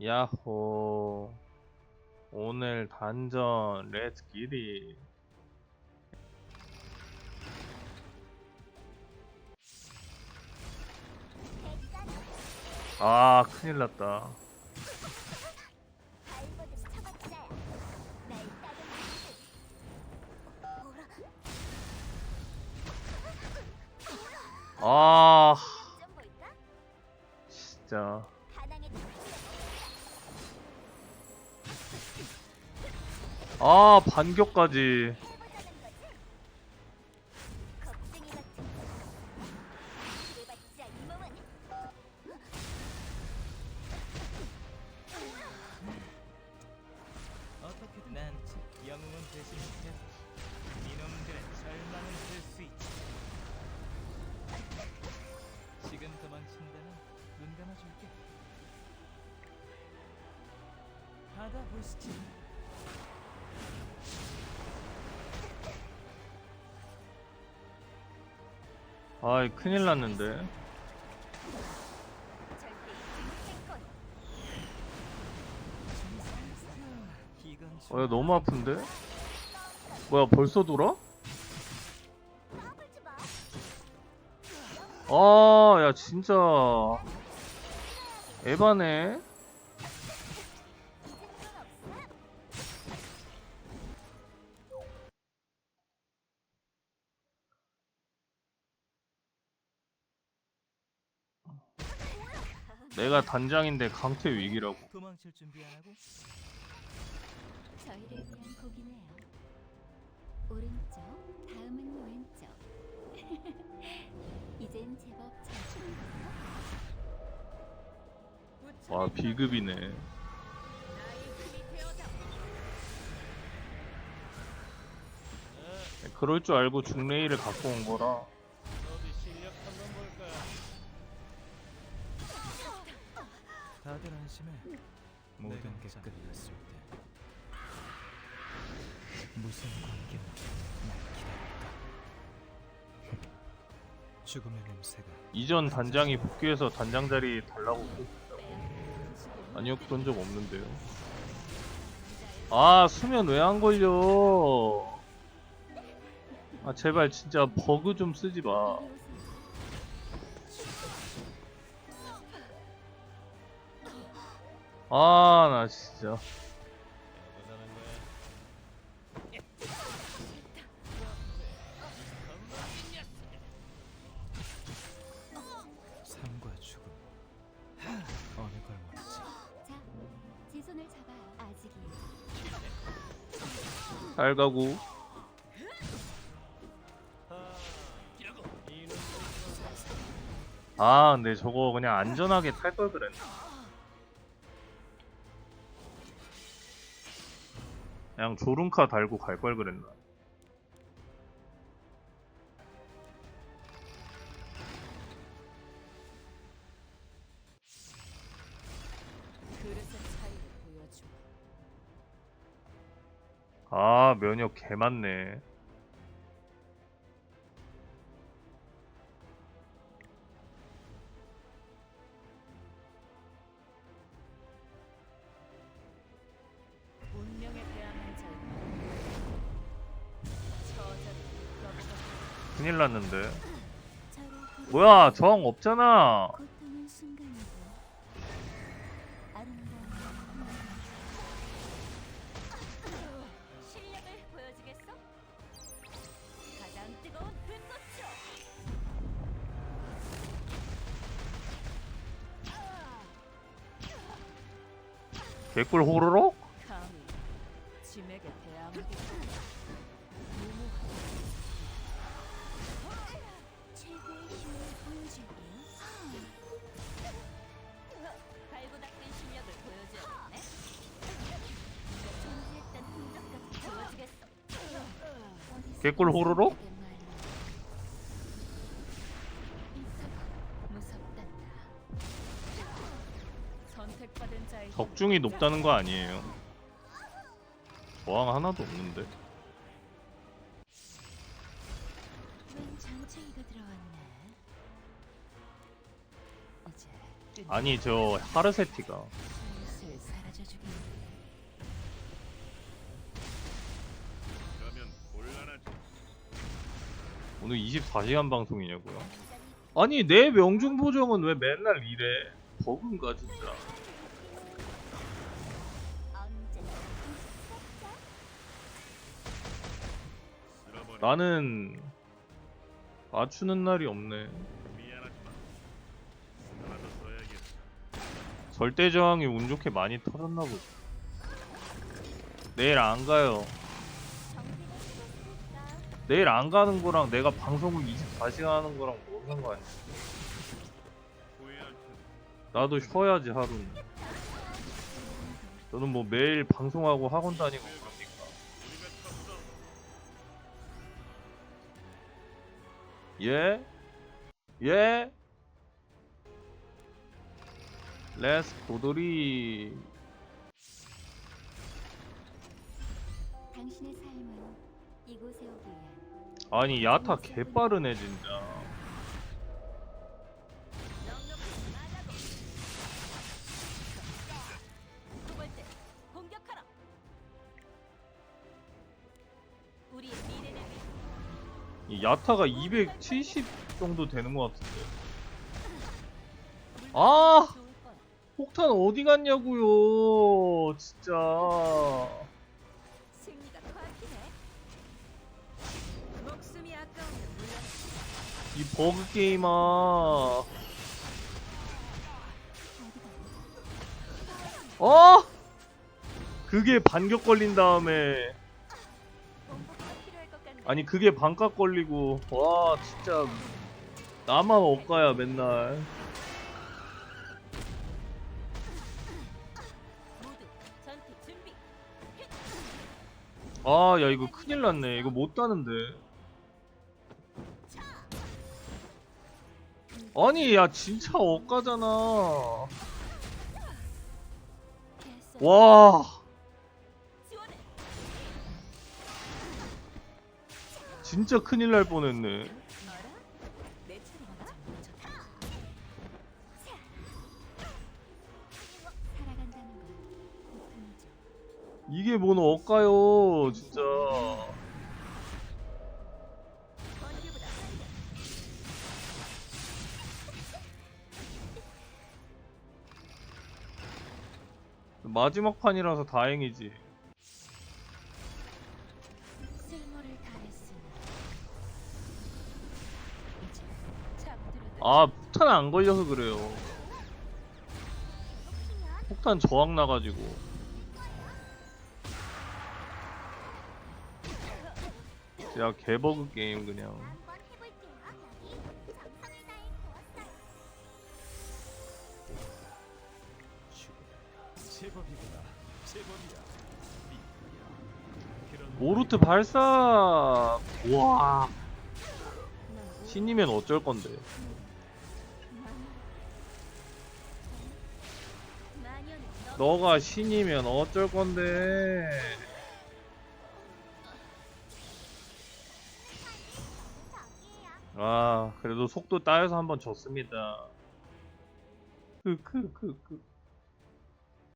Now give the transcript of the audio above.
야호. 오늘 단전 기리 아 큰일 났다. 발버둥 쳐봤자 날 따르는 아 지. 지금 도망친다면 눈 감아줄게. 받아보시지 아이 큰일 났는데 이건 어좀 야, 너무 아픈데? 뭐야 벌써 돌아? 아 야 진짜 에바네 내가 단장인데 강퇴 위기라고. 도망칠 준비 안 하고? 저희를 위한 곡이네요. 오른쪽 다음은 왼쪽. 이젠 제법 잘 추는데요. 와 비급이네 그럴 줄 알고 중레이를 갖고 온 거라 다들 안심해. 모든 게 끝났을 때. 무슨 관계는 날 기다릴까? 죽음의 냄새가 이전 단장이 복귀해서 단장 자리 달라고. 아니요 그런 적 없는데요. 아 수면 왜 안 걸려? 아 제발 진짜 버그 좀 쓰지 마 아, 나 진짜. 삶과 죽음 어느 걸 원하지 자, 제 손을 잡아요 아직이에요 잘 가고. 아, 근데 저거 그냥 안전하게 탈 걸 그랬나. 그냥 조run카 달고 갈 걸 그랬나. 아, 면역 개 많네. 큰일 났는데. 뭐야, 저항 없잖아. 고통은 순간 개꿀 자의 적중이 높다는 거 아니에요. 저항 하나도 없는데. 아니, 저 하르세티가. 오늘 24시간 방송이냐고요? 아니 내 명중 보정은 왜 맨날 이래? 버그인가 진짜. 나는 맞추는 날이 없네. 절대 저항이 운 좋게 많이 터졌나 보다. 내일 안 가요. 내일 안 가는 거랑 내가 방송을 24시간 하는 거랑 뭔 상관이야? 나도 쉬어야지 하루는. 저는 뭐 매일 방송하고 학원 다니고 그러니까. 예? 예? 레스 도돌이 아니 야타 개빠르네 진짜. 이 야타가 270 정도 되는 것 같은데. 아! 폭탄 어디 갔냐고요 진짜 이 버그 게임아 어? 그게 반격 걸린 다음에. 아니 그게 반값 걸리고. 와 진짜. 나만 억가야 맨날. 아 야 이거 큰일 났네. 이거 못 따는데 아니 야 진짜 억가잖아 됐어. 와 진짜 큰일 날 뻔했네. 이게 뭔 억가요 진짜 마지막 판이라서 다행이지. 쓸모를 다했으니 이제 잠들어다. 아 폭탄 안 걸려서 그래요. 폭탄 저항 나가지고. 야 개버그 게임 그냥 제법이구나. 제법이야. 오루트 발사! 와. 넌 신이면 어쩔 건데. 너가 신이면 어쩔 건데. 아 그래도 속도 따여서 한번 졌습니다. 크크크크